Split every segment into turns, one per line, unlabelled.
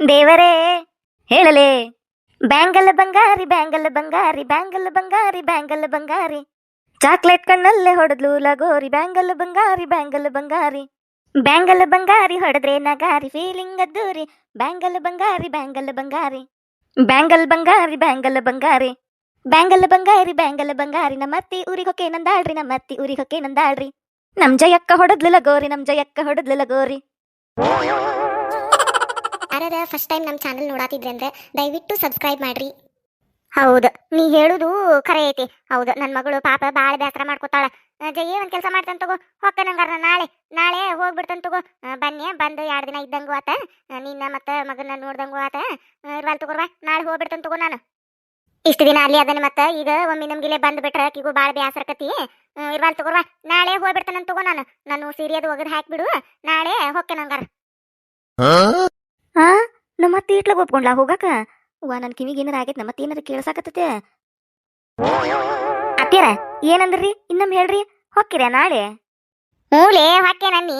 ದೇವರೇ, ಹೇಳಲೇ. ಬ್ಯಾಂಗಲ್ ಬಂಗಾರಿ ಬ್ಯಾಂಗಲ್ ಬಂಗಾರಿ ಬ್ಯಾಂಗಲ್ ಬಂಗಾರಿ ಬ್ಯಾಂಗಲ್ ಬಂಗಾರಿ. ಚಾಕ್ಲೇಟ್ ಕಣ್ಣಲ್ಲೇ ಹೊಡೆದ್ಲು ಲಗೋರಿ, ಬ್ಯಾಂಗಲ್ ಬಂಗಾರಿ ಬ್ಯಾಂಗಲ್ ಬಂಗಾರಿ. ಬ್ಯಾಂಗಲ್ ಬಂಗಾರಿ ಹೊಡೆದ್ರೆ ನಗಾರಿ ಫೀಲಿಂಗ್ ಅದ್ದೂರಿ. ಬ್ಯಾಂಗಲ್ ಬಂಗಾರಿ ಬ್ಯಾಂಗಲ್ ಬಂಗಾರಿ. ಬ್ಯಾಂಗಲ್ ಬಂಗಾರಿ ಬ್ಯಾಂಗಲ್ ಬಂಗಾರಿ. ಬ್ಯಾಂಗಲ್ ಬಂಗಾರಿ ಬ್ಯಾಂಗಲ್ ಬಂಗಾರಿ. ನಮ್ಮತ್ತಿ ಊರಿಗೆ ಹೊಕ್ಕೆ ನಂದಾಳ್ರಿ ನಮ್ಮತ್ತಿ ಊರಿಗೆ ಹೊಕ್ಕೆ ನಂದಾಳ್ರಿ. ನಮ್ ಜಯಕ್ಕ ಹೊಡೆದ್ಲಿಲ್ಲ ಗೋರಿ ನಮ್ ಜಯಕ್ಕ ಹೊಡೆದ್ಲಿಲ್ಲ ಗೋರಿ
ಯಾರ್ಯಾರ ಫಸ್ಟ್ ಟೈಮ್ ನಮ್ಮ ಚಾನಲ್ ನೋಡಾತಿದ್ರೆ ಅಂದ್ರೆ ದಯವಿಟ್ಟು ಸಬ್ಸ್ಕ್ರೈಬ್ ಮಾಡ್ರಿ.
ಹೌದು ನೀ ಹೇಳುದು ಖರೆ ಐತಿ. ಹೌದು ನನ್ನ ಮಗಳು ಪಾಪ ಬಾಳ ಬೇಸರ ಮಾಡ್ಕೊತಾಳ. ಜಯ್ಯ ಒಂದ್ ಕೆಲಸ ಮಾಡ್ತಾನ ತಗೋ ಹೊಕ್ಕ ನಂಗಾರ ನಾಳೆ. ನಾಳೆ ಹೋಗ್ಬಿಡ್ತಾನ ತಗೋ. ಬನ್ನಿ ಬಂದು ಎರಡು ದಿನ ಇದ್ದಂಗು ಆತ. ನಿನ್ನ ಮತ್ತ ಮಗನ ನೋಡ್ದಂಗು ಆತ. ಇರ್ವಾಲ್ ತಗೋರ್ವಾ ನಾಳೆ ಹೋಗ್ಬಿಡ್ತಾನ ತಗೋ ನಾನು. ಇಷ್ಟು ದಿನ ಅಲ್ಲಿ ಅದನ್ನ ಮತ್ತ ಈಗ ಒಮ್ಮೆ ನಮ್ಗಿಲೆ ಬಂದ್ ಬಿಟ್ರ ಆಕಿಗೂ ಬಾಳ ಬೇಸರಕತಿ ಇರ್ವಾಲ್ ತಗೋರ್ವಾ ನಾಳೆ ಹೋಗ್ಬಿಡ್ತಾನ ತಗೋ ನಾನು. ನಾನು ಸೀರೆ ಅದು ಒಗದ್ ಹಾಕ್ಬಿಡು. ನಾಳೆ ಹೊಕ್ಕೆ ನಂಗಾರ. ಹಾ ನಮ್ಮ ಅತ್ತೆ ಇಟ್ಲಾಗ ಒಪ್ಕೊಂಡ್ಲಾ? ಹೋಗಾಕ? ವಾ ನನ್ ಕಿವಿಗೆ ಏನಾರ ಆಗೈತೆ, ನಮ್ಮ ಏನಾರ ಕೇಳ್ಸಾಕತ್ತತೆ? ಅತ್ತೀರ ಏನಂದ್ರಿ? ಇನ್ನೊಮ್ಮೆ ಹೇಳ್ರಿ. ಹೊಕ್ಕಿರ ನಾಳೆ? ಮೂಲೆ ಹೊಕ್ಕೆ ನನ್ನಿ.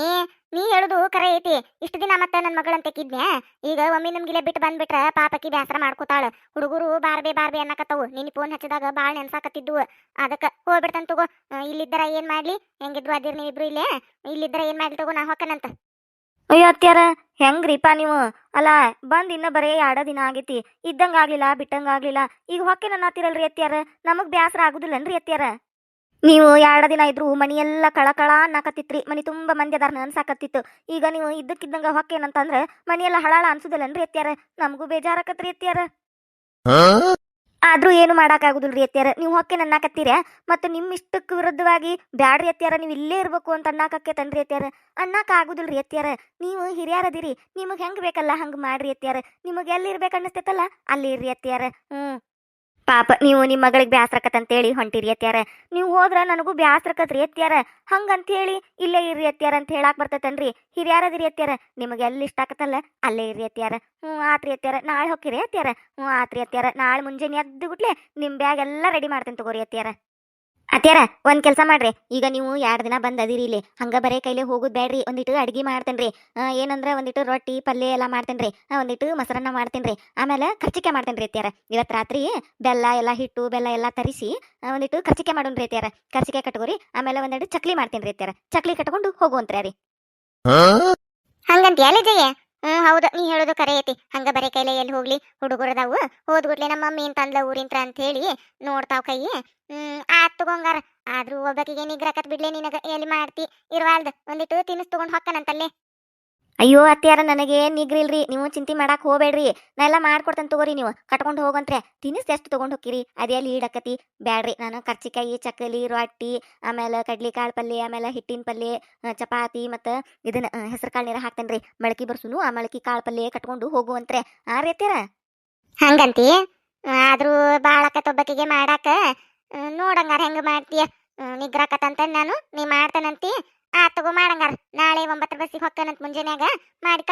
ನೀ ಹೇಳುದು ಕರೆ ಐತಿ. ಇಷ್ಟು ದಿನ ಮತ್ತೆ ನನ್ನ ಮಗಳಂತ ಕಿದ್ನ್ಯಾ? ಈಗ ಒಮ್ಮೆ ನಮ್ಗಿಲೆ ಬಿಟ್ಟು ಬಂದ್ಬಿಟ್ರ ಪಾಪಕ್ಕಿ ಬೇಸರ ಮಾಡ್ಕೋತಾಳ. ಹುಡುಗರು ಬಾರ್ಬೆ ಬಾರ್ಬೆ ಅನ್ನಕತ್ತವು. ನಿನ್ನ ಫೋನ್ ಹಚ್ಚಿದಾಗ ಬಾಳ್ ನೆನ್ಸಾಕತ್ತಿದ್ವು. ಅದಕ್ಕ ಹೋಗ್ಬಿಡ್ತಾನೆ ತಗೋ. ಇಲ್ಲಿದ್ದರ ಏನ್ ಮಾಡ್ಲಿ? ಹೆಂಗಿದ್ರು ಅದಿರ್ ನೀವಿಬ್ರು ಇಲ್ಲೇ? ಇಲ್ಲಿದ್ದರ ಏನ್ ಮಾಡ್ಲಿ ತಗೋ? ನಾ ಹೊಕ್ಕನಂತ. ಅಯ್ಯೋ ಅತ್ಯಾರ ಹೆಂಗ್ರಿಪ್ಪ ನೀವು? ಅಲ್ಲ, ಬಂದ್ ಇನ್ನ ಬರೇ ಎರಡ ದಿನ ಆಗೈತಿ. ಇದ್ದಂಗ ಆಗ್ಲಿಲ್ಲ, ಬಿಟ್ಟಂಗ ಆಗ್ಲಿಲ್ಲ. ಈಗ ಹೊಕ್ಕೆ ನನ್ನ ಹತ್ತಿರಲ್ರಿ ಅತ್ಯಾರ ನಮಗ್ ಬ್ಯಾಸರ ಆಗುದಿಲ್ಲನ್ರಿ ಅತ್ಯಾರ ನೀವು ಎರಡ ದಿನ ಇದ್ರು ಮನಿ ಎಲ್ಲ ಕಳಕಳ ಅನ್ನಕತ್ತಿತ್ರಿ. ಮನಿ ತುಂಬಾ ಮಂದಿ ಅದಾರ ಅನ್ಸಾಕತ್ತಿತ್ತು. ಈಗ ನೀವು ಇದ್ದಕ್ಕಿದ್ದಂಗ ಮನಿ ಎಲ್ಲ ಹಳಾಳ ಅನ್ಸುದಿಲ್ಲನ್ರಿ ಅತ್ಯಾರ ನಮಗೂ ಬೇಜಾರಾಕತ್ರಿ ಅತ್ಯಾರ ಆದ್ರೂ ಏನು ಮಾಡಕ್ ರೀ ಅತ್ಯಾರ ನೀವು ಹೊಕ್ಕೆ ಅನ್ನಕತ್ತೀರ ಮತ್ತು ನಿಮ್ಮ ಇಷ್ಟಕ್ಕೆ ವಿರುದ್ಧವಾಗಿ ಬ್ಯಾಡ್ರಿ ಅತ್ಯಾರ ನೀವು ಇಲ್ಲೇ ಇರ್ಬೇಕು ಅಂತ ಅನ್ನಾಕಕ್ಕೆ ತನ್ರಿ ಅತ್ತಿಯಾರ. ಅನ್ನಾಕ ಆಗುದಿಲ್ಲ ರೀ ಅತ್ಯಾರ ನೀವು ಹಿರಿಯರದಿರಿ. ನಿಮಗೆ ಹೆಂಗ್ ಬೇಕಲ್ಲ ಹಂಗ್ ಮಾಡ್ರಿ ಅತ್ಯಾರ ನಿಮಗೆ ಎಲ್ಲಿ ಇರ್ಬೇಕು ಅನ್ನಿಸ್ತೈತಲ್ಲ ಅಲ್ಲಿ ಇರ್ರಿ ಅತ್ಯಾರ ಹ್ಮ್. ಪಾಪ, ನೀವು ನಿಮ್ಮ ಮಗಳಿಗೆ ಬ್ಯಾಸ್ರಕತ್ತಂತೇಳಿ ಹೊಂಟಿರಿ ಅತ್ಯಾರ ನೀವು ಹೋದ್ರ ನನಗೂ ಬ್ಯಾಸ್ರಕತ್ರಿ ಅತ್ಯಾರ ಹಂಗಂತೇಳಿ ಇಲ್ಲೇ ಇರ್ರಿ ಅತ್ಯಾರ ಅಂತ ಹೇಳಾಕ್ ಬರ್ತೈತನ್ರಿ. ಹಿರಿಯಾರದಿರಿ ಅತ್ಯಾರ ನಿಮಗೆ ಎಲ್ಲಿ ಇಷ್ಟ ಆಕತ್ತಲ್ಲ ಅಲ್ಲೇ ಇರ್ರಿ ಅತ್ಯಾರ ಹ್ಞೂ ಆತ್ರಿ ಅತ್ಯಾರ ನಾಳೆ ಹೋಗಿರಿ ಅತ್ಯಾರ ಹ್ಞೂ ಆತ್ರಿ ಅತ್ಯಾರ ನಾಳೆ ಮುಂಜಾನೆ ಎದ್ದು ಗುಟ್ಲೆ ನಿಮ್ಮ ಬ್ಯಾಗ್ ಎಲ್ಲ ರೆಡಿ ಮಾಡ್ತೀನಿ ತಗೋರಿ ಅತ್ಯಾರ ಅತ್ಯಾರ ಒಂದ್ ಕೆಲಸ ಮಾಡ್ರಿ. ಈಗ ನೀವು ಎರಡು ದಿನ ಬಂದ್ ಅದಿರಿ ಇಲ್ಲಿ. ಹಂಗ ಬರೇ ಕೈಲೇ ಹೋಗುದ್ ಬೇಡ್ರಿ ಒಂದಿಟ್ಟು ಅಡಿಗೆ ಮಾಡ್ತೇನ್ರಿ. ಆ, ಏನಂದ್ರ ಒಂದಿಟ್ಟು ರೊಟ್ಟಿ ಪಲ್ಯ ಎಲ್ಲ ಮಾಡ್ತೇನ್ರಿ. ಒಂದಿಟ್ಟು ಮೊಸರನ್ನ ಮಾಡ್ತೇನ್ರಿ. ಆಮೇಲೆ ಖರ್ಚಿಕೆ ಮಾಡ್ತೇನ್ರಿ ಅತ್ಯಾರ. ಇವತ್ ರಾತ್ರಿ ಬೆಲ್ಲ ಎಲ್ಲ ಹಿಟ್ಟು ಬೆಲ್ಲ ಎಲ್ಲ ತರಿಸಿ ಒಂದಿಟ್ಟು ಖರ್ಚಿಕೆ ಮಾಡೋನ್ರಿ ಅತ್ಯಾರ. ಖರ್ಚಿಕೆ ಕಟ್ಕೋರಿ ಆಮೇಲೆ ಒಂದೆರಡು ಚಕ್ಲಿ ಮಾಡ್ತೇನ್ರಿ ಅತ್ಯಾರ. ಚಕ್ಲಿ ಕಟ್ಕೊಂಡು ಹೋಗುವಂತ್ರಿ ರೀ ಹಂಗಂತ ಜಯ? ಹ್ಮ್, ಹೌದು. ನೀ ಹೇಳೋದು ಕರೆ ಐತಿ. ಹಂಗ ಬರೆ ಕೈಲೇ ಎಲ್ಲಿ ಹೋಗ್ಲಿ? ಹುಡುಗರದಾವು. ಹೋದ್ಗುಟ್ಲೆ ನಮ್ಮ ಮಮ್ಮಿ ಅಂತಂದ್ಲ ಊರಿಂತ್ರ ಅಂತ ಹೇಳಿ ನೋಡ್ತಾವ್ ಕೈ ಹ್ಮ್, ಆತ್ ತಗೊಂಗಾರ ಆದ್ರೂ ಒಬ್ಬಕಿಗೆ ನಿಗ್ರಕತ್ ಬಿಡ್ಲೆ, ನಿನಗ ಎಲ್ಲಿ ಮಾಡ್ತಿ? ಇರ್ವಾಲ್ದ ಒಂದಿಟ್ಟು ತಿನ್ನಿಸ್ ತಗೊಂಡ್ ಹೊಕ್ಕನಂತಲ್ಲೇ. ಅಯ್ಯೋ ಅತ್ಯಾರ ನನಗೆ ನಿಗ್ರಿಲ್ರಿ? ನೀವು ಚಿಂತೆ ಮಾಡಾಕ್ ಹೋಗ್ಬೇಡ್ರಿ. ನಾ ಎಲ್ಲ ಮಾಡ್ಕೊಡ್ತೇನೆ ತಗೋರಿ ನೀವು. ಕಟ್ಕೊಂಡು ಹೋಗಂತ್ರೆ ತಿನ್ನಿಸ್ ಎಷ್ಟು ತಗೊಂಡ್ ಹೋಗಿರಿ ಅದೇ ಅಲ್ಲಿ ಬ್ಯಾಡ್ರಿ, ನಾನು ಕರ್ಚಿಕಾಯಿ, ಚಕ್ಕಲಿ, ರೊಟ್ಟಿ, ಆಮೇಲೆ ಕಡ್ಲಿ ಕಾಳು ಪಲ್ಯ ಆಮೇಲೆ ಹಿಟ್ಟಿನ ಪಲ್ಯ ಚಪಾತಿ ಮತ್ತು ಇದನ್ನ ಹೆಸರು ಕಾಳು ನೀರ ಹಾಕ್ತನ್ರಿ. ಮೊಳಕೆ ಬರ್ಸುನು, ಆ ಮೊಳಕೆ ಕಾಳು ಪಲ್ಯ ಕಟ್ಕೊಂಡು ಹೋಗುವಂತ್ರೆ. ಆ ರೀತಿಯರ ಹಂಗಂತಿ? ಆದ್ರೂ ಬಾಳಕತ್ತೊಬ್ಬಕಿಗೆ ಮಾಡಾಕ ನೋಡಂಗಾರ ಹೆಂಗ ಮಾಡ್ತೀಯ? ನಿಗ್ರಾಕತ್ತಂತ ನಾನು? ನೀ ಮಾಡ್ತಾನಂತಿ? ಆ, ತಗೋ ಮಾಡಂಗಾರ. ನಾಳೆ ಒಂಬತ್ತರ ಬಸ್ಸಿಗೆ ಹೊಕ್ಕನಂತ ಮುಂಜಾನ್ಯಾಗ ಮಾಡಿ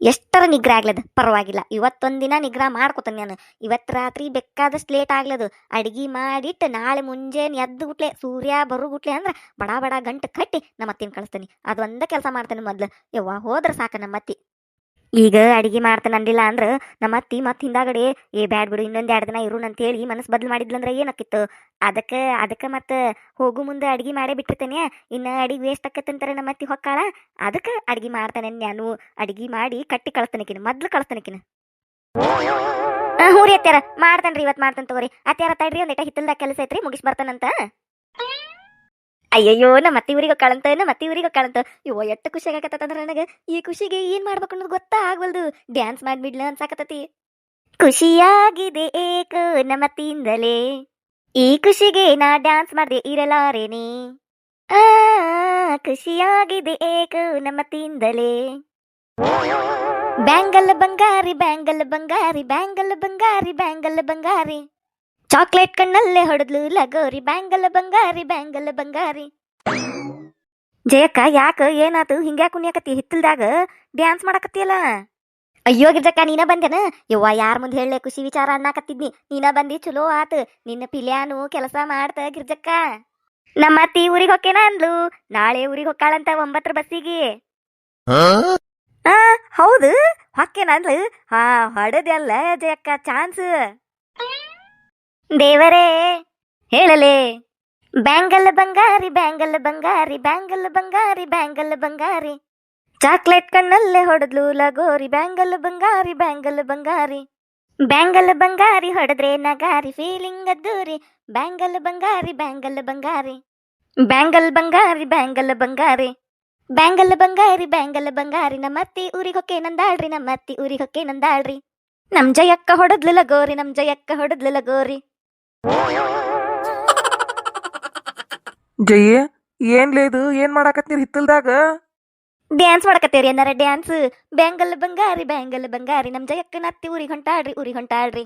ಎಷ್ಟರ ನಿಗ್ರಹ ಆಗ್ಲದ? ಪರವಾಗಿಲ್ಲ. ಇವತ್ತೊಂದಿನ ದಿನ ನಿಗ್ರಹ ಮಾಡ್ಕೊತಾನೆ ನಾನು. ಇವತ್ತು ರಾತ್ರಿ ಬೇಕಾದಷ್ಟು ಲೇಟ್ ಆಗ್ಲದು. ಅಡ್ಗಿ ಮಾಡಿಟ್ಟು ನಾಳೆ ಮುಂಜಾನೆ ಎದ್ದು ಗುಟ್ಲೆ, ಸೂರ್ಯ ಬರು ಗುಟ್ಲೆ ಅಂದ್ರೆ ಬಡ ಬಡ ಗಂಟು ಕಟ್ಟಿ ನಮ್ಮ ಅತ್ತಿನ ಕಳಿಸ್ತೀನಿ. ಅದೊಂದ ಕೆಲಸ ಮಾಡ್ತೇನೆ ಮೊದ್ಲು. ಯವ್ವ, ಹೋದ್ರ ಸಾಕ ನಮ್ಮ ಅತ್ತಿ ಈಗ ಅಡಿಗೆ ಮಾಡ್ತೇನೆ ನಂದಿಲ್ಲ ಅಂದ್ರ ನಮ್ಮ ಅತ್ತಿ ಮತ್ತೆ ಹಿಂದಾಗಡೆ, ಏ ಬ್ಯಾಡ್ ಬಿಡು, ಇನ್ನೊಂದ್ ಎರಡು ದಿನ ಇರು ಅಂತೇಳಿ ಮನಸ್ಸು ಬದ್ಲು ಮಾಡಿದ್ಲಂದ್ರೆ ಏನಾಕಿತ್ತು? ಅದಕ್ಕೆ ಅದಕ್ಕೆ ಮತ್ತೆ ಹೋಗು ಮುಂದೆ ಅಡಿಗೆ ಮಾಡೇ ಬಿಟ್ಟಿರ್ತೇನೆ, ಇನ್ನು ಅಡಿಗೆ ವೇಸ್ಟ್ ಆಕತ್ತಂತಾರೆ ನಮ್ಮ ಅತ್ತಿ ಹೊಕ್ಕಾಳ, ಅದಕ್ಕೆ ಅಡಿಗೆ ಮಾಡ್ತಾನೆ ನಾನು. ಅಡಿಗೆ ಮಾಡಿ ಕಟ್ಟಿ ಕಳಿಸ್ತಾನಕಿನ, ಮೊದ್ಲು ಕಳಿಸ್ತಾನಕಿನ. ಹ್ಞೂ ರೀ ಅತ್ಯಾರ ಮಾಡ್ತಾನ್ರಿ ಇವತ್ತು ಮಾಡ್ತಾನೆ ತಗೋರಿ. ಅತ್ಯಾರ ತಡ್ರಿ ಒಂದಿಟ ಹಿತ್ತಲ್ದಾಗ ಕೆಲಸ ಐತ್ರಿ, ಮುಗಿಸ್ ಬರ್ತಾನಂತ. ಅಯ್ಯಯ್ಯೋ, ನಮ್ಮ ಅತ್ತಿ ಊರಿಗೆ ಕಾಳಂತ, ನಮ್ಮ ಅತ್ತಿ ಊರಿಗೆ ಕಾಳಂತ. ಇವ ಎಷ್ಟು ಖುಷಿ ಆಗಕತ್ತಂದ್ರ ನನಗೆ. ಈ ಖುಷಿಗೆ ಏನ್ ಮಾಡ್ಬೇಕು ಅನ್ನೋದು ಗೊತ್ತಾ ಆಗ್ವಲ್ದು. ಡ್ಯಾನ್ಸ್ ಮಾಡ್ಬಿಡ್ಲ ಅನ್ಸಾಕತ್ತತಿ. ಖುಷಿಯಾಗಿದೆ ಏಕ ನಮ್ಮತ್ತಿಂದಲೇ ಈ ಖುಷಿಗೆ ನಾ ಡ್ಯಾನ್ಸ್ ಮಾಡ್ದೆ ಇರಲಾರೇನಿ. ಆ, ಖುಷಿಯಾಗಿದೆ ಏಕ ನಮ್ಮತ್ತಿಂದಲೇ ಬ್ಯಾಂಗಲ್ ಬಂಗಾರಿ ಬ್ಯಾಂಗಲ್ ಬಂಗಾರಿ ಬ್ಯಾಂಗಲ್ ಬಂಗಾರಿ ಬ್ಯಾಂಗಲ್ ಬಂಗಾರಿ. ಚಾಕ್ಲೇಟ್ ಕಣ್ಣಲ್ಲೇ ಹೊಡೆದ್ಲು ಲಗೋರಿ, ಬ್ಯಾಂಗಲ್ ಬಂಗಾರಿ ಬ್ಯಾಂಗಲ್ ಬಂಗಾರಿ. ಜಯಕ್ಕ, ಯಾಕ, ಏನಾತು, ಹಿಂಗ್ಯಾಕ ಕುಣಿಯಾಕತ್ತಿ ಹಿತ್ತಲ್ದಾಗ? ಡ್ಯಾನ್ಸ್ ಮಾಡಕತ್ತಿಯಲ್ಲ? ಅಯ್ಯೋ, ಗಿರ್ಜಕ್ಕ, ನೀನ ಬಂದೇನ? ಯವ್ವ, ಯಾರ ಮುಂದೆ ಹೇಳಲೆ ಖುಷಿ ವಿಚಾರ ಅನ್ನಾಕತ್ತಿದ್ನಿ? ನೀನ ಬಂದಿ, ಚಲೋ ಆತು. ನಿನ್ನ ಪಿಲ್ಯಾನು ಕೆಲಸ ಮಾಡ್ತ, ಗಿರ್ಜಕ್ಕ. ನಮ್ಮ ಅತ್ತಿ ಊರಿಗೆ ಹೊಕ್ಕೇನ ಅಂದ್ಲು? ನಾಳೆ ಊರಿಗೆ ಹೊಕ್ಕಾಳಂತ ಒಂಬತ್ತರ ಬಸ್ಸಿಗೆ. ಹೌದು ಹೊಕ್ಕೇನಂದ್ಲು ಹಾ ಹೊಡೆದಲ್ಲ ಜಯಕ್ಕ, ಚಾನ್ಸ್. ದೇವರೇ, ಹೇಳಲೆ. ಬ್ಯಾಂಗಲ್ ಬಂಗಾರಿ ಬ್ಯಾಂಗಲ್ ಬಂಗಾರಿ ಬ್ಯಾಂಗಲ್ ಬಂಗಾರಿ ಬ್ಯಾಂಗಲ್ ಬಂಗಾರಿ. ಚಾಕ್ಲೇಟ್ ಕಣ್ಣಲ್ಲೇ ಹೊಡೆದ್ಲು ಲಗೋರಿ, ಬ್ಯಾಂಗಲ್ ಬಂಗಾರಿ ಬ್ಯಾಂಗಲ್ ಬಂಗಾರಿ. ಬ್ಯಾಂಗಲ್ ಬಂಗಾರಿ ಹೊಡೆದ್ರೆ ನಗಾರಿ, ಫೀಲಿಂಗ್ ಅದ್ದೂರಿ. ಬ್ಯಾಂಗಲ್ ಬಂಗಾರಿ ಬ್ಯಾಂಗಲ್ ಬಂಗಾರಿ. ಬ್ಯಾಂಗಲ್ ಬಂಗಾರಿ ಬ್ಯಾಂಗಲ್ ಬಂಗಾರಿ. ಬ್ಯಾಂಗಲ್ ಬಂಗಾರಿ ಬ್ಯಾಂಗಲ್ ಬಂಗಾರಿ. ನಮ್ಮತ್ತಿ ಊರಿಗೊಕ್ಕೆ ನಂದಾಳ್ರಿ ನಮ್ಮತ್ತಿ ಊರಿಗೊಕ್ಕೆ ನಂದಾಳ್ರಿ. ನಮ್ ಜಯಕ್ಕ ಹೊಡೆದ್ಲು ಲಗೋರಿ ನಮ್ ಜಯಕ್ಕ ಹೊಡೆದ್ಲು ಲಗೋರಿ.
ಜಯ್ಯ ಏನ್ ಲೇದು ಏನ್ ಮಾಡಾಕತ್ತೀರಿ ಹಿತ್ತಲ್ದಾಗ?
ಡ್ಯಾನ್ಸ್ ಮಾಡಕತ್ತೀರಿ ಏನಾರ ಡ್ಯಾನ್ಸ್ ಬ್ಯಾಂಗಲ್ ಬಂಗಾರಿ ಬ್ಯಾಂಗಲ್ ಬಂಗಾರಿ. ನಮ್ ಜಯಕ್ಕನ ಅತ್ತಿ ಊರಿಗೆ ಹೊಂಟಾಳ್ರಿ ಊರಿಗೆ ಹೊಂಟಾಳ್ರಿ.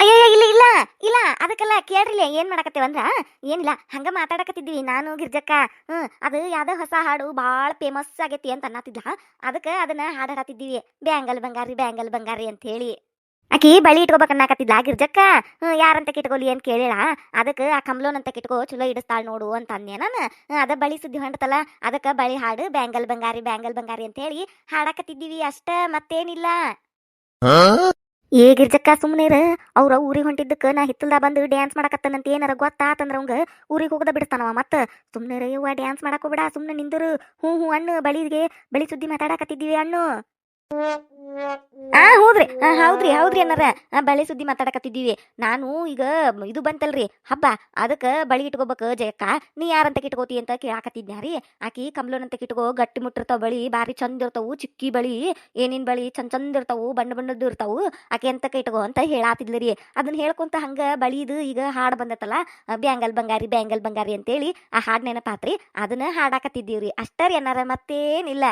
ಅಯ್ಯಯ್ಯ, ಇಲ್ಲ ಇಲ್ಲ ಇಲ್ಲ, ಅದಕ್ಕೆಲ್ಲ ಕೇಳ್ರಿಲ್ಲ ಏನ್ ಮಾಡಕತ್ತೇವಂದ್ರ ಏನಿಲ್ಲ, ಹಂಗ ಮಾತಾಡಕತ್ತಿದ್ವಿ ನಾನು, ಗಿರ್ಜಕ್ಕ. ಹ್ಮ್, ಅದು ಯಾವ್ದೋ ಹೊಸ ಹಾಡು ಭಾಳ ಫೇಮಸ್ ಆಗೈತಿ ಅಂತ ಅನ್ನತ್ತಿದ್ಲ. ಅದಕ್ಕೆ ಅದನ್ನ ಹಾಡು ಹಾಡತ್ತಿದ್ದೀವಿ ಬ್ಯಾಂಗಲ್ ಬಂಗಾರಿ ಬ್ಯಾಂಗಲ್ ಬಂಗಾರಿ ಅಂತ ಹೇಳಿ. ಆಕಿ ಬಳಿ ಇಟ್ಕೋಬೇಕನ್ನಾಕತ್ತಿದ್ಲ ಗಿರ್ಜಕ್ಕ ಹ್ಮ್ ಯಾರಂತ ಕಿಟ್ಕೊಲಿ ಅಂತ ಕೇಳಿಳ ಅದಕ್ಕೆ ಆ ಕಮ್ಲೋನ್ ಅಂತ ಕಿಟ್ಕೋ ಚಲೋ ಇಡಿಸ್ತಾಳ ನೋಡು ಅಂತ ಅಂದೆ ನಾನು ಅದ ಬಳಿ ಸುದ್ದಿ ಹೊಂಟತಲ್ಲ ಅದಕ್ಕೆ ಬಳಿ ಹಾಡು ಬ್ಯಾಂಗಲ್ ಬಂಗಾರಿ ಬ್ಯಾಂಗಲ್ ಬಂಗಾರಿ ಅಂತ ಹೇಳಿ ಹಾಡಾಕತ್ತಿದ್ದೀವಿ ಅಷ್ಟ ಮತ್ತೇನಿಲ್ಲ. ಏ ಗಿರ್ಜಕ್ಕ ಸುಮ್ಮನೆ ಅವ್ರ ಊರಿಗೆ ಹೊಂಟಿದ್ದಕ್ಕೆ ನಾ ಹಿತ್ತಲ್ದ ಬಂದು ಡ್ಯಾನ್ಸ್ ಮಾಡಕತ್ತನಂತ ಏನಾರ ಗೊತ್ತಾತಂದ್ರ ಅವಂಗ ಊರಿಗೆ ಹೋಗದ ಬಿಡ್ತಾನವ ಮತ್ತ. ಸುಮ್ಮನೆ ಯವ್ವ ಡ್ಯಾನ್ಸ್ ಮಾಡಕ್ ಹೋಗ್ಬೇಡ ಸುಮ್ಮನೆ ನಿಂದರು. ಹ್ಞೂ ಹ್ಞೂ ಅಣ್ಣು ಬಳಿಗೆ ಬಳಿ ಸುದ್ದಿ ಮಾತಾಡಕತ್ತಿದ್ದೀವಿ ಅಣ್ಣು ಆ, ಹೌದ್ರಿ. ಹೌದ್ರಿ ಹೌದ್ರಿ ಅನ್ನಾರ. ಬಳೆ ಸುದ್ದಿ ಮಾತಾಡಕತ್ತಿದ್ದೀವಿ. ನಾನು ಈಗ ಇದು ಬಂತಲ್ರಿ. ಹಬ್ಬ, ಅದಕ್ಕೆ ಬಳಿ ಇಟ್ಕೋಬೇಕು ಜಯಕ್ಕ. ನೀ ಯಾರಂತ ಕಿಟ್ಕೋತಿ ಅಂತ ಕೇಳಾಕತ್ತಿದ್ನ್ಯಾರಿ ಆಕಿ ಕಮ್ಲೋನ್ ಅಂತ ಕಿಟ್ಕೋ, ಗಟ್ಟಿ ಮುಟ್ಟಿರ್ತಾವ ಬಳಿ ಬಾರಿ ಚಂದ ಇರ್ತಾವು, ಚಿಕ್ಕಿ ಬಳಿ, ಏನೇನ್ ಬಳಿ ಚಂದ ಚಂದ ಇರ್ತಾವು, ಬಣ್ಣ ಬಣ್ಣದ್ದು ಇರ್ತಾವು, ಆಕೆ ಅಂತ ಇಟ್ಕೋ ಅಂತ ಹೇಳಾತಿದ್ಲು ರೀ. ಅದನ್ನ ಹೇಳ್ಕೊಂತ ಹಂಗ ಬಳಿದು ಈಗ ಹಾಡ್ ಬಂದತ್ತಲ್ಲ ಬ್ಯಾಂಗಲ್ ಬಂಗಾರಿ ಬ್ಯಾಂಗಲ್ ಬಂಗಾರಿ ಅಂತೇಳಿ ಆ ಹಾಡ್ ನೆನಪಾತ್ರಿ. ಅದನ್ನ ಹಾಡಾಕತ್ತಿದ್ದೀವ್ರಿ. ಅಷ್ಟರಿ ಅನ್ನಾರ, ಮತ್ತೇನಿಲ್ಲ.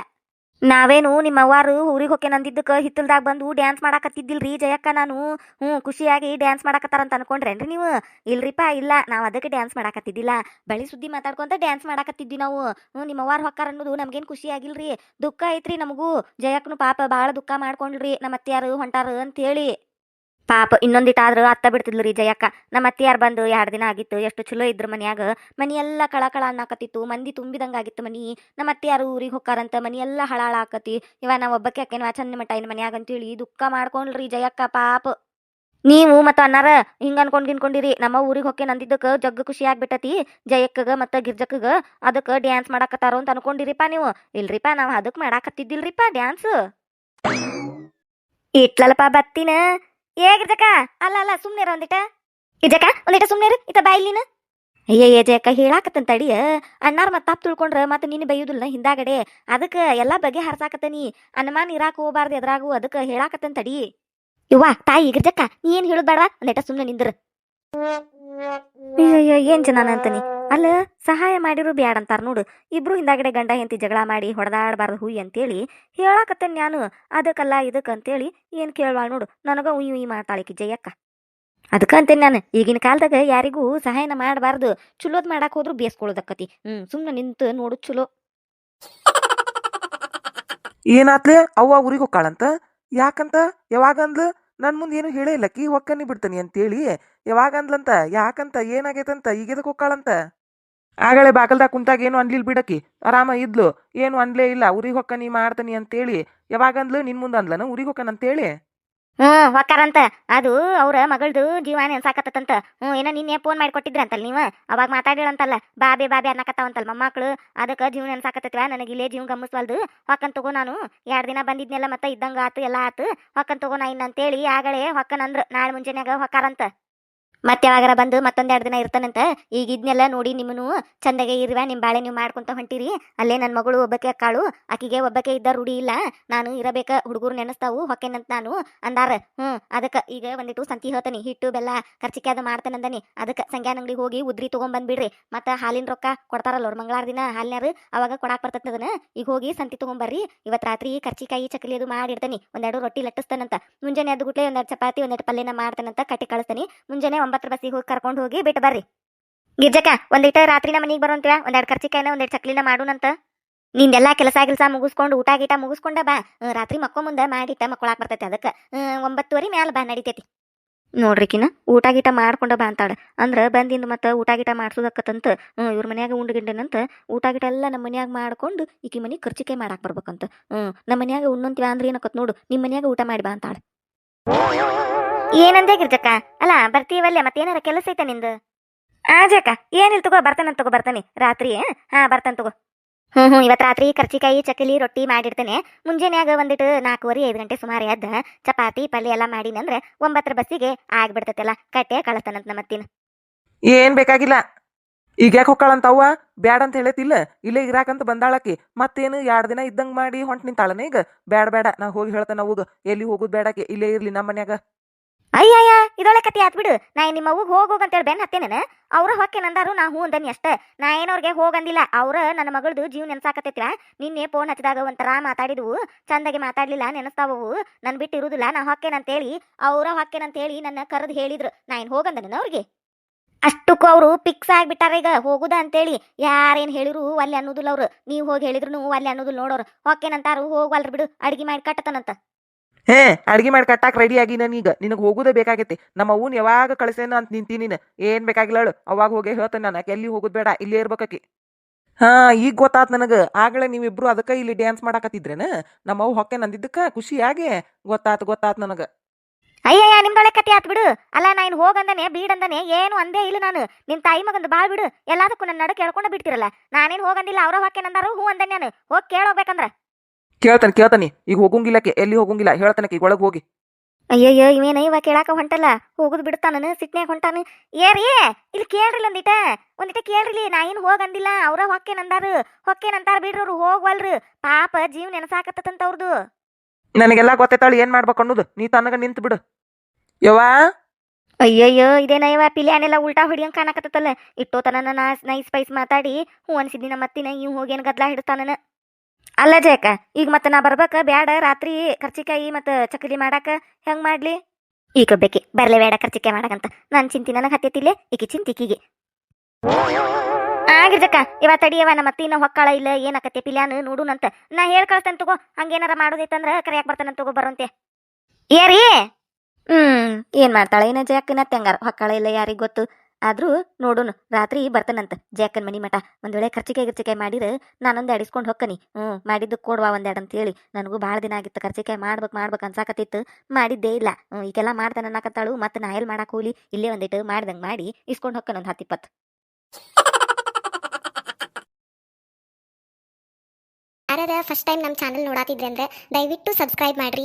ನಾವೇನು ನಿಮ್ಮ ಅವ್ವಾರು ಊರಿಗೆ ಹೋಗಿ ನಂದಿದ್ದಕ್ಕೆ ಹಿತ್ತಲ್ದಾಗ ಬಂದು ಡ್ಯಾನ್ಸ್ ಮಾಡಾಕತ್ತಿದ್ದಿಲ್ರಿ ಜಯಕ್ಕ ನಾನು. ಹ್ಞೂ, ಖುಷಿಯಾಗಿ ಡ್ಯಾನ್ಸ್ ಮಾಡಾಕತ್ತಾರಂತ ಅನ್ಕೊಂಡ್ರೇನ್ರಿ ನೀವು? ಇಲ್ರಿಪ್ಪ ಇಲ್ಲ, ನಾವು ಅದಕ್ಕೆ ಡ್ಯಾನ್ಸ್ ಮಾಡಾಕತ್ತಿದ್ದಿಲ್ಲ. ಬಳಿ ಸುದ್ದಿ ಮಾತಾಡ್ಕೊಂತ ಡ್ಯಾನ್ಸ್ ಮಾಡಾಕತ್ತಿದ್ವಿ ನಾವು. ಹ್ಞೂ ನಿಮ್ಮ ಅವ್ವಾರು ಹೊಕ್ಕಾರ ಅನ್ನೋದು ನಮ್ಗೇನು ಖುಷಿ ಆಗಿಲ್ರಿ. ದುಃಖ ಐತ್ರಿ ನಮಗೂ. ಜಯಕ್ಕನು ಪಾಪ ಭಾಳ ದುಃಖ ಮಾಡ್ಕೊಂಡ್ರಿ. ನಮ್ಮ ಅತ್ತೆಯಾರು ಹೊಂಟಾರು ಅಂತೇಳಿ. ಪಾಪ ಇನ್ನೊಂದಿಟ್ಟಾದ್ರೂ ಅತ್ತ ಬಿಡ್ತಿದ್ಲು ರೀ ಜಯಕ್ಕ ನಮ್ಮ ಅತ್ತಿಯಾರು ಬಂದು ಎರಡು ದಿನ ಆಗಿತ್ತು. ಎಷ್ಟು ಚಲೋ ಇದ್ರ ಮನ್ಯಾಗ. ಮನೆಯೆಲ್ಲ ಕಳ ಕಳ ಅನ್ನಾಕತ್ತಿತ್ತು. ಮಂದಿ ತುಂಬಿದಂಗಾಗಿತ್ತು ಮನಿ. ನಮ್ಮ ಅತ್ತಿಯಾರು ಊರಿಗೆ ಹೊಕ್ಕಾರಂತ ಮನೆಯೆಲ್ಲ ಹಳಾಳ ಆಕತಿ. ಇವ ನಾವು ಒಬ್ಬಕ್ಕೆ ಅಕ್ಕೇನವ ಚಂದ ಮಟ್ಟ ಇನ್ ಮನ್ಯಾಗ ಅಂತೇಳಿ ದುಃಖ ಮಾಡ್ಕೊಂಡ್ರಿ ಜಯಕ್ಕ ಪಾಪ. ನೀವು ಮತ್ತು ಅನ್ನಾರ ಹಿಂಗ ಅನ್ಕೊಂಡ್ ಗಿನ್ಕೊಂಡಿರಿ. ನಮ್ಮ ಊರಿಗೆ ಹೊಕ್ಕೆ ನಂದಿದ್ದಕ್ಕೆ ಜಗ್ಗ ಖುಷಿ ಆಗ್ಬಿಟ್ಟತಿ. ಜಯಕ್ಕಗ ಮತ್ತು ಗಿರ್ಜಕ್ಕಗ ಅದಕ್ಕೆ ಡ್ಯಾನ್ಸ್ ಮಾಡಾಕತ್ತಾರೋ ಅಂತ ಅನ್ಕೊಂಡಿರಿಪ್ಪ ನೀವು. ಇಲ್ರಿಪ್ಪ ನಾವು ಅದಕ್ಕೆ ಮಾಡಾಕತ್ತಿದ್ದಿಲ್ರಿಪ್ಪ ಡ್ಯಾನ್ಸ್ ಇಟ್ಲಲ್ಪ ಬತ್ತಿನ. ಏ ಗಿರ್ಜಕ್ಕ ಅಲ್ಲ ಅಲ್ಲ ಇರ ಒಂದಿಟ. ಇಜಕ್ಕ ಒಂದಿಟ ಸುಮ್ನೆ ಇತ ಬಾಯಿಲಿನ ಅಯ್ಯ ಜಯಕ್ಕ ಹೇಳಾಕತ್ತಂತ ತಡಿಯ ಅಣ್ಣಾರ್ ಮತ್ತೆ ತಪ್ಪು ತಿಳ್ಕೊಂಡ್ರ ಮತ್ತೆ ನೀನು ಬೈಯುದಿಲ್ಲ ಹಿಂದಾಗಡೆ. ಅದಕ್ಕೆ ಎಲ್ಲಾ ಬಗೆ ಹರ್ಸಾಕತ್ತನಿ. ಅನುಮಾನ ಇರಾಕ ಹೋಗ್ಬಾರ್ದು ಎದ್ರಾಗು, ಅದಕ್ಕೆ ಹೇಳಾಕತ್ತಂತ ತಡಿ ಇವ್ವ ತಾಯಿ ಈಗಿರ್ಜಕ್ಕ ನೀ ಏನ್ ಹೇಳುದ್ ಬೇಡವಾ? ಒಂದಿಟ ಸುಮ್ನೆ ನಿಂದ್ರ. ಅಯ್ಯಯ್ಯೋ, ಏನ್ ಜನ ಅಂತಾನಿ? ಅಲ್ಲ ಸಹಾಯ ಮಾಡಿರು ಬ್ಯಾಡ ಅಂತಾರ ನೋಡು. ಇಬ್ರು ಹಿಂದಾಗಡೆ ಗಂಡ ಹೆಂತಿ ಜಗಳ ಮಾಡಿ ಹೊಡೆದಾಡಬಾರ್ದು ಹುಯ್ ಅಂತೇಳಿ ಹೇಳಾಕತ್ತೇನೆ ನಾನು. ಅದಕ್ಕಲ್ಲ ಇದಕ್ಕೆ ಅಂತೇಳಿ ಏನ್ ಕೇಳ್ವಾಳ್ ನೋಡು. ನನಗ ಉಯ್ ಉಯ್ ಮಾಡ್ತಾಳಿಕಿ ಜಯಕ್ಕ. ಅದಕ್ಕ ಅಂತ ನಾನು. ಈಗಿನ ಕಾಲದಾಗ ಯಾರಿಗೂ ಸಹಾಯನ ಮಾಡಬಾರ್ದು. ಚಲೋದ್ ಮಾಡಾಕ್ ಹೋದ್ರು ಬೇಸ್ಕೊಳ್ಳೋದಕ್ಕತಿ ಹ್ಮ್, ಸುಮ್ನೆ ನಿಂತು ನೋಡು ಚಲೋ.
ಏನಾತ್ಲೆ? ಅವ್ವ ಊರಿಗೆ ಹೋಗ್ಕಾಳಂತ ಯಾಕಂತ? ಯಾವಾಗ ಅಂದ್ಲು ನನ್ ಮುಂದೆ ಏನು ಹೇಳೇ ಇಲ್ಲ. ಕೀ ಹೊಕ್ಕನಿ ಬಿಡ್ತೀನಿ ಅಂತೇಳಿ. ಯಾವಾಗ ಅಂದ್ಲಂತ ಯಾಕಂತ? ಏನಾಗೈತಂತ? ಈಗ ಎದಕ್ ಆಗಲೇ ಬಾಗಲ್ದಾಗ ಕುಂತಾಗ ಏನು ಅನ್ಲಿಲ್ ಬಿಡಕಿ? ಆರಾಮ ಇದ್ಲು. ಏನು ಅನ್ಲೇ ಇಲ್ಲ. ಊರಿಗೆ ಹೊಕ್ಕನಿ ಮಾಡ್ತಾನಿ ಅಂತೇಳಿ. ಯಾವಾಗ ಅಂದ್ಲು ನಿನ್ ಮುಂದೆ ಅಂದ್ಲನ? ಅಂತ ಅಂತೇಳಿ?
ಹ್ಮ್ ಹೊಕ್ಕಾರಂತ. ಅದು ಅವ್ರ ಮಗಳದು ಜೀವಾನ ಅನ್ಸಾಕತ್ತಂತ. ಹ್ಮ್ ಏನ ನಿನ್ನೆ ಫೋನ್ ಮಾಡಿ ಕೊಟ್ಟಿದ್ರಂತಲ್ಲ ನೀವ? ಅವಾಗ ಮಾತಾಡಿಳಂತಲ್ಲ ಬಾಬೆ ಬಾಬೆ ಅನ್ನಕತ್ತಾವಂತಲ್ಲ ಮೊಮ್ಮಕ್ಳು. ಅದಕ್ಕೆ ಜೀವನ ನೆನ್ಸಾಕತ್ತತ್ವ ನನಗೆ ಇಲ್ಲೇ ಜೀವ ಗಮ್ಮಸ್ವಲ್ದು ಹೊಕ್ಕನ್ ತಗೋ ನಾನು. ಎರಡು ದಿನ ಬಂದಿದ್ನೆಲ್ಲ ಮತ್ತೆ ಇದ್ದಂಗ ಆತು, ಎಲ್ಲ ಆತು. ಹೊಕ್ಕನ್ ತಗೋ ನಾ ಇನ್ನಂತೇಳಿ ಆಗಲೇ ಹೊಕ್ಕನ್ ಅಂದ್ರ. ನಾಳೆ ಮುಂಜಾನೆಯಾಗ ಹೊಕ್ಕಾರಂತ. ಮತ್ತೆ ಯಾವಾಗರ ಬಂದು ಮತ್ತೊಂದೆರಡು ದಿನ ಇರ್ತಾನಂತ, ಈಗ ಇದನ್ನೆಲ್ಲ ನೋಡಿ ನಿಮ್ಮನು ಚಂದಗೆ ಇರುವ ನಿಮ್ ಬಾಳೆ ನೀವು ಮಾಡ್ಕೊಂತ ಹೊಂಟಿರಿ. ಅಲ್ಲೇ ನನ್ನ ಮಗಳು ಒಬ್ಬಕ್ಕೆ ಅಕ್ಕಾಳು ಆಕಿಗೆ ಒಬ್ಬಕ್ಕೆ ಇದ್ದ ರೂಢಿ ಇಲ್ಲ. ನಾನು ಇರಬೇಕ ಹುಡುಗರು ನೆನೆಸ್ತಾವು, ಹೊಕ್ಕೇನಂತ ನಾನು ಅಂದಾರ, ಹ್ಮ್, ಅದಕ್ಕ ಈಗ ಒಂದಿಟ್ಟು ಸಂತಿ ಹೇಳ್ತಾನಿ, ಹಿಟ್ಟು, ಬೆಲ್ಲ ಖರ್ಚಿಕೆ ಅದು ಮಾಡ್ತಾನಂದನಿ ಅದಕ್ಕ ಸಂಗ್ಯಾನ ಅಂಗಡಿ ಹೋಗಿ ಉದ್ರಿ ತಗೊಂಡ್ ಬಂದ್ಬಿಡ್ರಿ ಮತ್ತ ಹಾಲಿನ ರೊಕ್ಕ ಕೊಡ್ತಾರಲ್ಲ ಅವ್ರ ಮಂಗಳಾರ ದಿನ ಹಾಲಿನಾರು ಅವಾಗ ಕೊಡಾಕ್ ಬರ್ತೈತೆ ಅದನ್ನ. ಈಗ ಹೋಗಿ ಸಂತಿ ತಗೊಂಬರ್ರಿ. ಇವತ್ ರಾತ್ರಿ ಕರ್ಚಿಕಾಯಿ, ಚಕ್ಲಿ ಅದು ಮಾಡಿರ್ತಾನಿ ಒಂದೆರಡು ರೊಟ್ಟಿ ಲಟ್ಟಿಸ್ತಾನಂತ. ಮುಂಜಾನೆ ಅದು ಗುಟ್ಲೆ ಒಂದೆರಡು ಚಪಾತಿ, ಒಂದೆರಡು ಪಲ್ಯನ ಮಾಡ್ತಾನಂತ ಕಟ್ಟಿ ಕಳಿಸ್ತಾನಿ. ಮುಂಜಾನೆ ಒಂಬತ್ತರ ಬಸ್ಸಿಗೆ ಹೋಗಿ ಕರ್ಕೊಂಡು ಹೋಗಿ ಬಿಟ್ಟು ಬರ್ರಿ. ಗಿರ್ಜಕ್ಕ ರಾತ್ರಿ ರಾತ್ರಿನ ಮನೆಗೆ ಬರೋಂತೀವ ಒಂದೆರಡು ಖರ್ಚಿಕಾಯಿನ ಒಂದೆರಡು ಚಕ್ಲಿನ ಮಾಡೋಣಂತ. ನಿಂದೆಲ್ಲ ಕೆಲಸ ಗಿಲ್ಸ ಮುಗಿಸ್ಕೊಂಡು ಊಟ ಗೀಟ ಮುಗಿಸ್ಕೊಂಡ ಬಾ. ರಾತ್ರಿ ಮಕ್ಕ ಮುಂದೆ ಮಾಡಿಟ್ಟ ಮಕ್ಕಳಾಕ್ ಬರ್ತೈತಿ ಅದಕ್ಕೆ. ಒಂಬತ್ತುವರೆ ಮ್ಯಾಲ ಬಾ, ನಡಿತೈತಿ. ನೋಡ್ರಿಕಿನ ಊಟ ಗೀಟ ಮಾಡ್ಕೊಂಡ ಬಾ ಅಂತಾಳೆ. ಅಂದ್ರೆ ಬಂದಿಂದ ಮತ್ತೆ ಊಟ ಗೀಟ ಮಾಡ್ಸೋದಕ್ಕಂತ ಇವ್ರ ಮನ್ಯಾಗ ಉಂಡ್ಗಿಂಡನಂತ ಊಟ ಗೀಟ ಎಲ್ಲ ನಮ್ಮ ಮನ್ಯಾಗ ಮಾಡ್ಕೊಂಡು ಈಕಿ ಮನೆ ಖರ್ಚಿಕೆ ಮಾಡಾಕ್ ಬರ್ಬೇಕಂತ. ಹ್ಞೂ ನಮ್ಮ ಮನ್ಯಾಗ ಉಣ್ಣಂತೀವ ಅಂದ್ರೆ ಏನಕ್ಕತ್ ನೋಡು ನಿಮ್ಮ ಮನ್ಯಾಗ ಊಟ ಮಾಡಿ ಬಾ ಅಂತಾಳೆ. ಏನಂದೇ ಗಿರ್ಜಕ್ಕ ಅಲ್ಲ ಬರ್ತೀವಲ್ಲೇ ಮತ್ತೇನಾರ ಕೆಲಸ ಐತೆ ನಿಂದು? ಆ ಜಕ್ಕ ಏನಿಲ್ಲ ತಗೋ ಬರ್ತಾನಂತ ತಗೋ ಬರ್ತಾನೆ. ರಾತ್ರಿ ಹಾ ಬರ್ತಾನೆ ತಗೋ. ಹ್ಞೂ ಹ್ಞೂ ಇವತ್ತು ರಾತ್ರಿ ಕರ್ಚಿಕಾಯಿ ಚಕಲಿ ರೊಟ್ಟಿ ಮಾಡಿರ್ತೇನೆ ಮುಂಜಾನೆಯಾಗ ಬಂದಿಟ್ಟು ನಾಲ್ಕೂವರೆ ಐದು ಗಂಟೆ ಸುಮಾರು ಎದ್ದ ಚಪಾತಿ ಪಲ್ಯ ಎಲ್ಲ ಮಾಡಿನಂದ್ರೆ ಒಂಬತ್ತರ ಬಸ್ಸಿಗೆ ಆಗ್ಬಿಡ್ತೈತಲ್ಲ ಕಟ್ಟೆ ಕಳಿಸ್ತಾನಂತ ನಮ್ಮತ್ತಿನ.
ಏನ್ ಬೇಕಾಗಿಲ್ಲ. ಈಗ ಯಾಕೆ ಹೊಕ್ಕಾಳಂತ ಅವ್ವ? ಬ್ಯಾಡ ಅಂತ ಹೇಳತಿಲ್ಲ ಇಲ್ಲೇ ಇರಾಕಂತ ಬಂದಾಳಕಿ. ಮತ್ತೇನು ಎರಡ್ ದಿನ ಇದ್ದಂಗ್ ಮಾಡಿ ಹೊಂಟ್ ನಿಂತಾಳನ ಈಗ? ಬ್ಯಾಡ ಬೇಡ ನಾ ಹೋಗಿ ಹೇಳ್ತಾನ ಅವಾಗ. ಎಲ್ಲಿ ಹೋಗುದ್ ಬೇಡಕ್ಕೆ ಇಲ್ಲೇ ಇರ್ಲಿ ನಮ್ಮ ಮನ್ಯಾಗ.
ಅಯ್ಯಯ್ಯ ಇದೊಳೆ ಕತಿ ಆತ್ಬಿಡು. ನಾ ನಿಮ್ಮ ಅವ್ಗೆ ಹೋಗ್ ಹೇಳಿ ಬೆನ್ ಹತ್ತೇನ ಅವ್ರ ಹೊಕ್ಕೇನಂದಾರು ನಾ ಹೂ ಅಂದನಿ ಅಷ್ಟ. ನಾ ಏನವ್ರಿಗೆ ಹೋಗಂದಿಲ್ಲ ಅವ್ರ ನನ್ನ ಮಗಳದು ಜೀವ ನೆನ್ಸಾಕತ್ತೈತಿವ ನಿನ್ನೆ ಫೋನ್ ಹಚ್ಚಿದಾಗ ಒಂಥರ ಮಾತಾಡಿದ್ವು. ಚಂದಾಗಿ ಮಾತಾಡ್ಲಿಲ್ಲ, ನೆನಸ್ತಾವವು. ನನ್ ಬಿಟ್ಟು ಇರುದಿಲ್ಲ, ನಾ ಹೊಕ್ಕೇನಂತೇಳಿ ಅವ್ರ ಹೊಕ್ಕೇನಂತೇಳಿ ನನ್ನ ಕರೆದು ಹೇಳಿದ್ರು. ನಾ ಏನ್ ಹೋಗಂದನ ಅವ್ರಿಗೆ? ಅಷ್ಟಕ್ಕೂ ಅವರು ಫಿಕ್ಸ್ ಆಗ್ಬಿಟ್ಟಾರ ಈಗ. ಹೋಗುದ ಅಂತೇಳಿ. ಯಾರೇನ್ ಹೇಳಿರು ಅಲ್ಲಿ ಅನ್ನೋದಿಲ್ಲ ಅವ್ರು. ನೀವು ಹೋಗಿ ಹೇಳಿದ್ರು ಅಲ್ಲಿ ಅನ್ನೋದಿಲ್ಲ ನೋಡೋರು. ಹೊಕ್ಕೇನಂತಾರು ಹೋಗ್ವಲ್ರಿ ಬಿಡು. ಅಡಿಗೆ ಮಾಡಿ ಕಟ್ಟತನಂತ.
ಹೇ, ಅಡ್ಗಿ ಮಾಡಿ ಕಟ್ಟಾಕ ರೆಡಿ ಆಗಿ ಈಗ. ನಿನಗ್ ಹೋಗೋದೇ ಬೇಕಾಗೈತಿ. ನಮ್ಮ ಅವ್ನ ಯಾವಾಗ ಕಳ್ಸೇನ ಅಂತ ನಿಂತೀನಿ ನೀನು. ಏನ್ ಬೇಕಾಗಿಲ್ಲ ಅವಾಗ ಹೋಗಿ ಹೇಳ್ತೇನೆ ನಾನು. ಎಲ್ಲಿ ಹೋಗೋದು ಬೇಡ. ಇಲ್ಲೇ ಇರ್ಬೇಕಾಕಿ ಹಾ, ಈಗ ಗೊತ್ತಾತ್ ನನಗೆ. ಆಗಲೇ ನೀವಿಬ್ರು ಅದಕ್ಕ ಇಲ್ಲಿ ಡ್ಯಾನ್ಸ್ ಮಾಡಾಕತ್ತಿದ್ರೇನ? ನಮ್ಮ ಅವು ಹೊಕ್ಕೆ ನಂದಿದ್ದಕ್ಕ ಖುಷಿಯಾಗಿ ಗೊತ್ತಾತ್ ಗೊತ್ತಾತ್ ನನಗ.
ಅಯ್ಯಯ್ಯ ನಿಮ್ದೊಳೆ ಕತೆ ಆತ್ ಬಿಡು. ಅಲ್ಲ ಇನ್ ಹೋಗಂದನೆ ಬೀಡಂದನೆ ಏನು ಅಂದೇ ಇಲ್ಲ ನಾನು. ನಿಮ್ ತಾಯಿ ಮಗಂದು ಬಾಳ್ ಬಿಡು. ಎಲ್ಲದಕ್ಕೂ ನನ್ನ ನಡ ಕೇಳ್ಕೊಂಡು ಬಿಡ್ತಿರಲ್ಲ. ನಾನೇನು ಹೋಗಂದಿಲ್ಲ ಅವ್ರ ಹೊಕ್ಕೇನಂದಾರು ಹೂ ಅಂದೆ ನಾನು. ಹೋಗಿ ಕೇಳೋಗ್ಬೇಕಂದ್ರ
ಕೇಳ್ತಾನೆ ಕೇಳ್ತಾನೆ. ಈಗ ಹೋಗಂಗಿಲ್ಲಕ್ಕೆ ಎಲ್ಲಿ ಹೋಗಂಗಿಲ್ಲ ಹೇಳ್ತಾನಕ್ಕೆ ಈಗ ಒಳಗೆ ಹೋಗಿ.
ಅಯ್ಯಯ್ಯ ಇವೇನ ಇವ ಕೇಳಾಕ ಹೊಂಟಲ್ಲ? ಹೋಗುದ್ ಬಿಡ್ತಾನ ಸಿಟ್ನ್ಯಾಗ ಹೊಂಟಾನ. ಏರಿ ಇಲ್ಲಿ ಕೇಳ್ರಿ ಒಂದಿಟ. ಒಂದಿಟ ಕೇಳ್ರಿ ನಾ ಏನ್ ಹೋಗಂದಿಲ್ಲ ಅವ್ರ ಹೊಕ್ಕೇನಂದಾರು ಹೊಕ್ಕೇನಂತಾರ ಬಿಡ್ರಿ ಅವ್ರು ಹೋಗ್ವಲ್ರು. ಪಾಪ ಜೀವ ನೆನಸಾಕತ್ತಂತ ಅವ್ರದು
ನನಗೆಲ್ಲ ಗೊತ್ತೈತಾಳು ಏನ್ ಮಾಡ್ಬೇಕು ಅನ್ನೋದು. ನೀ ತನಗ ನಿಂತು ಬಿಡು. ಯವ್ವಾ?
ಅಯ್ಯಯ್ಯೋ ಇದೇನ ಇವ ಪಿಲ್ಯಾನೆಲ್ಲ ಉಲ್ಟಾ ಹೊಡಿಯಂಗ್ ಕಾಣಕತ್ತಲ್ಲ ಇಟ್ಟೋತನ ನಾ ನೈಸ್ ಪೈಸ್ ಮಾತಾಡಿ ಹ್ಞೂ ಅನ್ಸಿದ್ನಿ ನಮ್ಮ ಮತ್ತಿನ ಇವ್ ಹೋಗೇನ್ ಗದ್ಲಾ ಹಿಡ್ತಾನನ. ಅಲ್ಲ ಜಯಕ ಈಗ ಮತ್ತೆ ನಾ ಬರ್ಬೇಕ ಬ್ಯಾಡ ರಾತ್ರಿ ಕರ್ಚಿಕಾಯಿ ಮತ್ತ ಚಕಲಿ ಮಾಡಾಕ ಹೆಂಗ್ ಮಾಡ್ಲಿ? ಈಗ ಬೇಕಿ ಬರ್ಲೆ ಬೇಡ ಕರ್ಚಿಕಾಯಿ ಮಾಡಕಂತ. ನನ್ ಚಿಂತಿ ನನಗ್ ಹತ್ತೈತಿಲ್ಲ ಈಕಿ ಚಿಂತಿಕಿಗೆ. ಇವಾ ತಡಿಯವ ನಮ್ಮ ಅತ್ತಿನ ಹೊಕ್ಕಾಳ ಇಲ್ಲ ಏನಾಕತ್ತೆ ಪಿಲ್ಯಾನ ನೋಡುನಂತ. ನಾ ಹೇಳ್ ಕಳ್ಸ್ತೇನೆ ತಗೋ ಹಂಗೇನಾರ ಮಾಡೋದೈತಂದ್ರ ಕರೆಯಾಕ್ ಬರ್ತಾನಂತ ತಗೋ ಬರುವಂತೆ ಏರಿ ಹ್ಮ್. ಏನ್ ಮಾಡ್ತಾಳ ಏನ ಜಯಕ್ಕನ ತೆಂಗಾರ ಹೊಕ್ಕಾಳ ಇಲ್ಲ ಯಾರಿಗ್ ಗೊತ್ತು? ಆದ್ರೂ ನೋಡೋಣ ರಾತ್ರಿ ಬರ್ತಾನಂತ. ಜಾಕನ್ ಮನಿ ಮಠ, ಒಂದ್ ವೇಳೆ ಖರ್ಚಿಕೆ ಗಿರ್ಚಿಕೆ ಮಾಡಿದ್ರೆ ನಾನೊಂದು ಅಡಿಸ್ಕೊಂಡು ಹೊಕ್ಕನಿ ಹ್ಞೂ, ಮಾಡಿದ್ದು ಕೊಡ್ವಾ ಒಂದೆರಡು ಅಂತ ಹೇಳಿ ನನಗೂ ಭಾಳ ದಿನ ಆಗಿತ್ತು ಖರ್ಚಿಕೆ ಮಾಡ್ಬೇಕು ಮಾಡ್ಬೇಕು ಅನ್ಸಾಕತ್ತಿತ್ತು. ಮಾಡಿದ್ದೇ ಇಲ್ಲ. ಈಗೆಲ್ಲ ಮಾಡ್ತಾನೆ ಅನ್ನಕತ್ತಾಳು. ಮತ್ತೆ ನಾ ಎಲ್ಲಿ ಮಾಡಕ್ಕೆ ಹೋಗ್ಲಿ? ಇಲ್ಲೇ ಒಂದಿಟ್ಟು ಮಾಡ್ದಂಗೆ ಮಾಡಿ ಇಸ್ಕೊಂಡು ಹೊಕ್ಕನ ಒಂದ್ ಹತ್ತಿಪ್ಪತ್ತು.
ಯಾರ ಫಸ್ಟ್ ಟೈಮ್ ನಮ್ಮ ಚಾನಲ್ ನೋಡಾತಿದ್ರೆ ಅಂದ್ರೆ ದಯವಿಟ್ಟು ಸಬ್ಸ್ಕ್ರೈಬ್ ಮಾಡ್ರಿ.